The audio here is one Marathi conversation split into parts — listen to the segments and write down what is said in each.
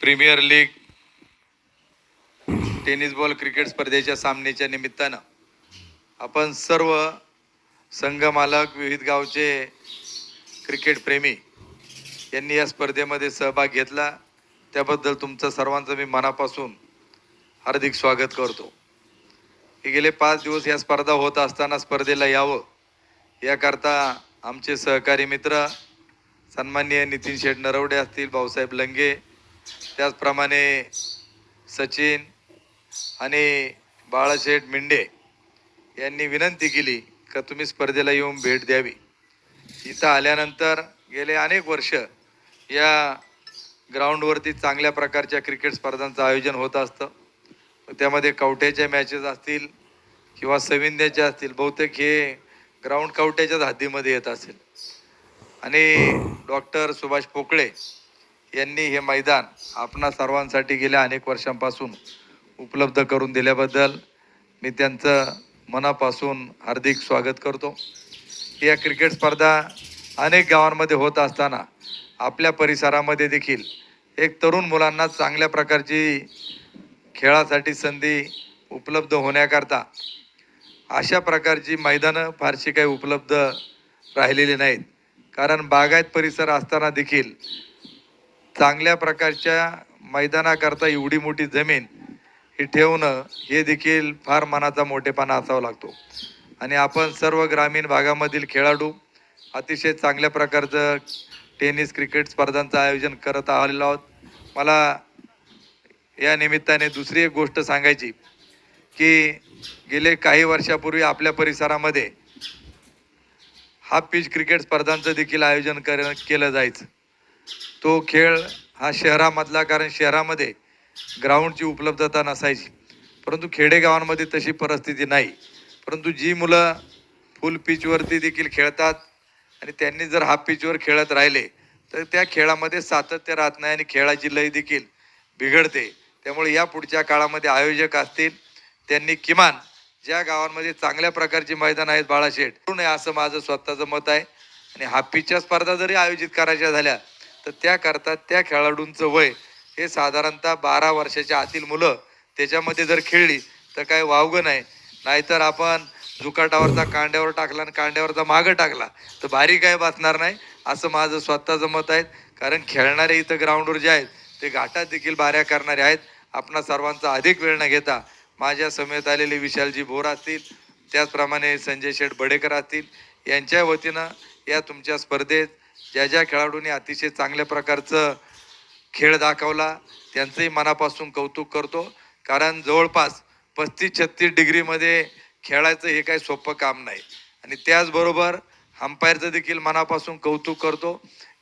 Premier league tennis ball cricket स्पर्धेच्या सामन्याच्या निमित्तानं आपण सर्व संघ मालक विविध गावचे क्रिकेट प्रेमी यांनी या स्पर्धेमध्ये सहभाग घेतला. त्याबद्दल तुमचं सर्वांचं मी मनापासून हार्दिक स्वागत करतो. की गेले पाच दिवस या स्पर्धा होत असताना स्पर्धेला यावं याकरता आमचे सहकारी मित्र सन्माननीय नितीन शेठ नरवडे असतील भाऊसाहेब लंगे त्याचप्रमाणे सचिन आणि बाळाशेठ मिंडे यांनी विनंती केली का तुम्ही स्पर्धेला येऊन भेट द्यावी. इथं आल्यानंतर गेले अनेक वर्ष या ग्राउंडवरती चांगल्या प्रकारच्या क्रिकेट स्पर्धांचं आयोजन होत असतं. त्यामध्ये कवट्याच्या मॅचेस असतील किंवा सविंद्याच्या असतील बहुतेक हे ग्राउंड कवट्याच्याच हद्दीमध्ये येत असेल. आणि डॉक्टर सुभाष पोकळे यांनी हे मैदान आपणा सर्वांसाठी गेल्या अनेक वर्षांपासून उपलब्ध करून दिल्याबद्दल मी त्यांचं मनापासून हार्दिक स्वागत करतो. या क्रिकेट स्पर्धा अनेक गावांमध्ये होत असताना आपल्या परिसरामध्ये देखील एक तरुण मुलांना चांगल्या प्रकारची खेळासाठी संधी उपलब्ध होण्याकरता अशा प्रकारची मैदानं फारशी काही उपलब्ध राहिलेली नाहीत. कारण बागायत परिसर असताना देखील चांगल्या प्रकारच्या मैदानाकरता एवढी मोठी जमीन ही ठेवणं हे देखील फार मनाचा मोठेपणा असावा लागतो. आणि आपण सर्व ग्रामीण भागामधील खेळाडू अतिशय चांगल्या प्रकारचं टेनिस क्रिकेट स्पर्धांचं आयोजन करत आलेलो आहोत. मला या निमित्ताने दुसरी एक गोष्ट सांगायची की गेले काही वर्षापूर्वी आपल्या परिसरामध्ये हाफ पिच क्रिकेट स्पर्धांचं देखील आयोजन कर केलं जायचं. तो खेळ हा शहरामधला कारण शहरामध्ये ग्राउंडची उपलब्धता नसायची. परंतु खेडेगावांमध्ये तशी परिस्थिती नाही. परंतु जी मुलं फुल पिचवरती देखील खेळतात आणि त्यांनी जर हाफ पिचवर खेळत राहिले तर त्या खेळामध्ये सातत्य राहत नाही आणि खेळाची लय देखील बिघडते. त्यामुळे या पुढच्या काळामध्ये आयोजक असतील त्यांनी किमान ज्या गावांमध्ये चांगल्या प्रकारची मैदान आहेत बाळाशेठ करू नये असं माझं स्वतःचं मत आहे. आणि हापीच्या स्पर्धा जरी आयोजित करायच्या झाल्या तर त्याकरता त्या खेळाडूंचं वय हे साधारणतः बारा वर्षाच्या आतील मुलं त्याच्यामध्ये जर खेळली तर काय वावगं नाही. नाहीतर आपण झुकाटावरचा कांड्यावर टाकला आणि कांड्यावरचा मागं टाकला तर भारी काय बसणार नाही असं माझं स्वतःचं मत आहे. कारण खेळणारे इथं ग्राउंडवर जे आहेत ते घाटात देखील बाऱ्या करणारे आहेत. आपणा सर्वांचा अधिक वेळ न घेता माझ्या समेत आलेले विशालजी भोर असतील त्याचप्रमाणे संजय शेठ बडेकर असतील यांच्या वतीनं या तुमच्या स्पर्धेत ज्या ज्या खेळाडूंनी अतिशय चांगल्या प्रकारचं खेळ दाखवला त्यांचंही मनापासून कौतुक करतो. कारण जवळपास पस्तीस छत्तीस डिग्रीमध्ये खेळायचं हे काही सोपं काम नाही. आणि त्याचबरोबर अंपायरचं देखील मनापासून कौतुक करतो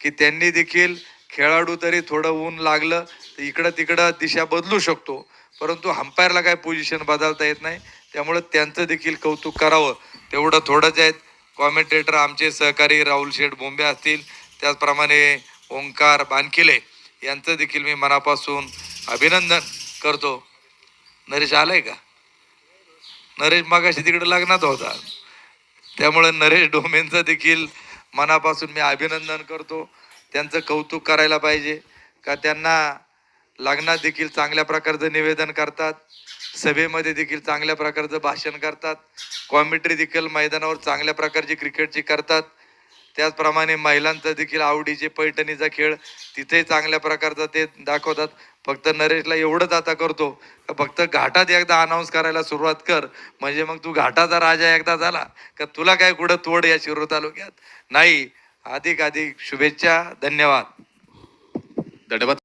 की त्यांनी देखील खेळाडू तरी थोडं ऊन लागलं तर इकडं तिकडं दिशा बदलू शकतो. परंतु अंपायरला काय पोझिशन बदलता येत नाही. त्यामुळं त्यांचं देखील कौतुक करावं. तेवढं थोडंच आहेत. कॉमेंटेटर आमचे सहकारी राहुल शेठ बोंबे असतील. त्याचप्रमाणे ओंकार बानकिले यांचं देखील मी मनापासून अभिनंदन करतो. नरेश आलाय का? नरेश मागाशी तिकडे लग्नात होता. त्यामुळे नरेश डोमेंचं देखील मनापासून मी अभिनंदन करतो. त्यांचं कौतुक करायला पाहिजे. का त्यांना लग्नात देखील चांगल्या प्रकारचं निवेदन करतात. सभेमध्ये देखील चांगल्या प्रकारचं भाषण करतात. कॉमेंट्री देखील मैदानावर चांगल्या प्रकारची क्रिकेटची करतात. त्याचप्रमाणे महिलांचा देखील आवडीचे पैठणीचा खेळ तिथेही चांगल्या प्रकारचा ते दाखवतात. फक्त नरेशला एवढंच आता करतो. फक्त घाटात एकदा अनाऊन्स करायला सुरुवात कर. म्हणजे मग तू घाटाचा राजा एकदा झाला का तुला काय कुठं तोड या शिरूर तालुक्यात? नाही. अधिक अधिक शुभेच्छा. धन्यवाद. धन्यवाद.